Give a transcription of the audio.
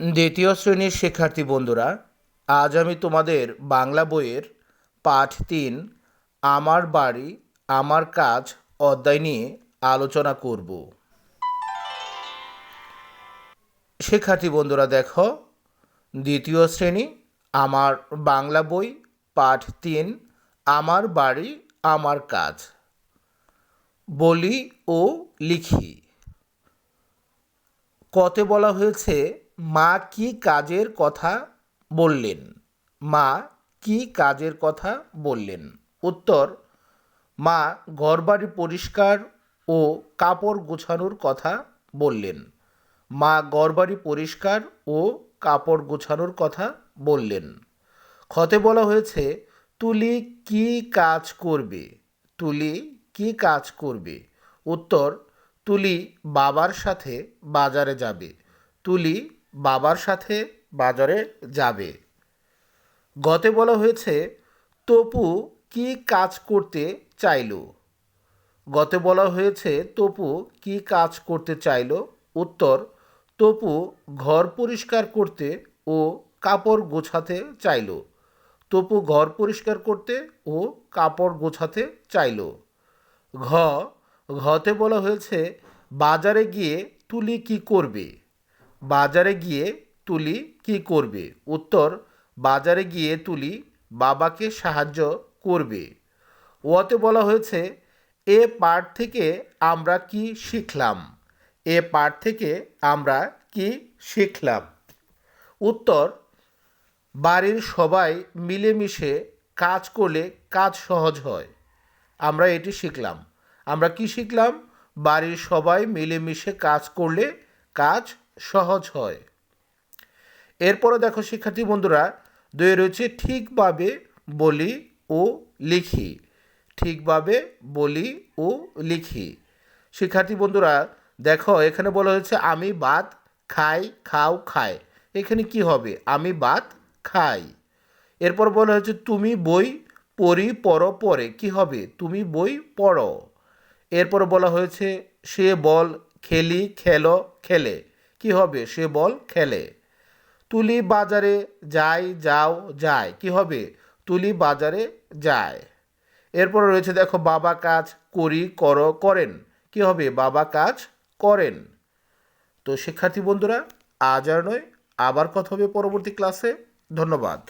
দ্বিতীয় শ্রেণির শিক্ষার্থী বন্ধুরা, আজ আমি তোমাদের বাংলা বইয়ের পাঠ তিন, আমার বাড়ি, আমার কাজ অধ্যায় নিয়ে আলোচনা করব। শিক্ষার্থী বন্ধুরা, দেখো, দ্বিতীয় শ্রেণি, আমার বাংলা বই, পাঠ তিন, আমার বাড়ি, আমার কাজ। বলি ও লিখি। কতে বলা হয়েছে মা কি কাজের কথা বললেন? মা কি কাজের কথা বললেন? উত্তর, মা ঘরবাড়ি পরিষ্কার ও কাপড় গোছানোর কথা বললেন। মা ঘরবাড়ি পরিষ্কার ও কাপড় গোছানোর কথা বললেন। খতে বলা হয়েছে, তুলি কি কাজ করবে? তুলি কি কাজ করবে? উত্তর, তুলি বাবার সাথে বাজারে যাবে। তুলি বাবার সাথে বাজারে যাবে। গতে বলা হয়েছে, তপু কি কাজ করতে চাইল? গতে বলা হয়েছে, তপু কি কাজ করতে চাইল? উত্তর, তপু ঘর পরিষ্কার করতে ও কাপড় গোছাতে চাইল। তপু ঘর পরিষ্কার করতে ও কাপড় গোছাতে চাইল। ঘ, ঘতে বলা হয়েছে, বাজারে গিয়ে তুলি কি করবে? বাজারে গিয়ে তুলি কি করবে? উত্তর, বাজারে গিয়ে তুলি বাবাকে সাহায্য করবে। ওতে বলা হয়েছে, এ পাঠ থেকে আমরা কি শিখলাম? এ পাঠ থেকে আমরা কি শিখলাম? উত্তর, বাড়ির সবাই মিলেমিশে কাজ করলে কাজ সহজ হয়। আমরা এটি শিখলাম। আমরা কি শিখলাম? বাড়ির সবাই মিলেমিশে কাজ করলে কাজ সহজ হয়। এরপরে দেখো, শিক্ষার্থী বন্ধুরা, দুয়ে রয়েছে ঠিকভাবে বলি ও লিখি। ঠিকভাবে বলি ও লিখি। শিক্ষার্থী বন্ধুরা, দেখো, এখানে বলা হয়েছে, আমি ভাত খাই, খাও, খায়। এখানে কি হবে? আমি ভাত খাই। এরপর বলা হয়েছে, তুমি বই পড়ি, পড়ো পরে। কি হবে? তুমি বই পড়ো। এরপর বলা হয়েছে, সে বল, খেলি, খেলো, খেলে। কি হবে? সে বল, খেলে। তুলি বাজারে যাই, যাও যায় কি হবে? তুলি বাজারে যায় এরপর রয়েছে দেখো, বাবা কাজ করি, কর, করেন। কি হবে? বাবা কাজ করেন। তো শিক্ষার্থী বন্ধুরা, আজ আর নয়, আবার কথা হবে পরবর্তী ক্লাসে ধন্যবাদ।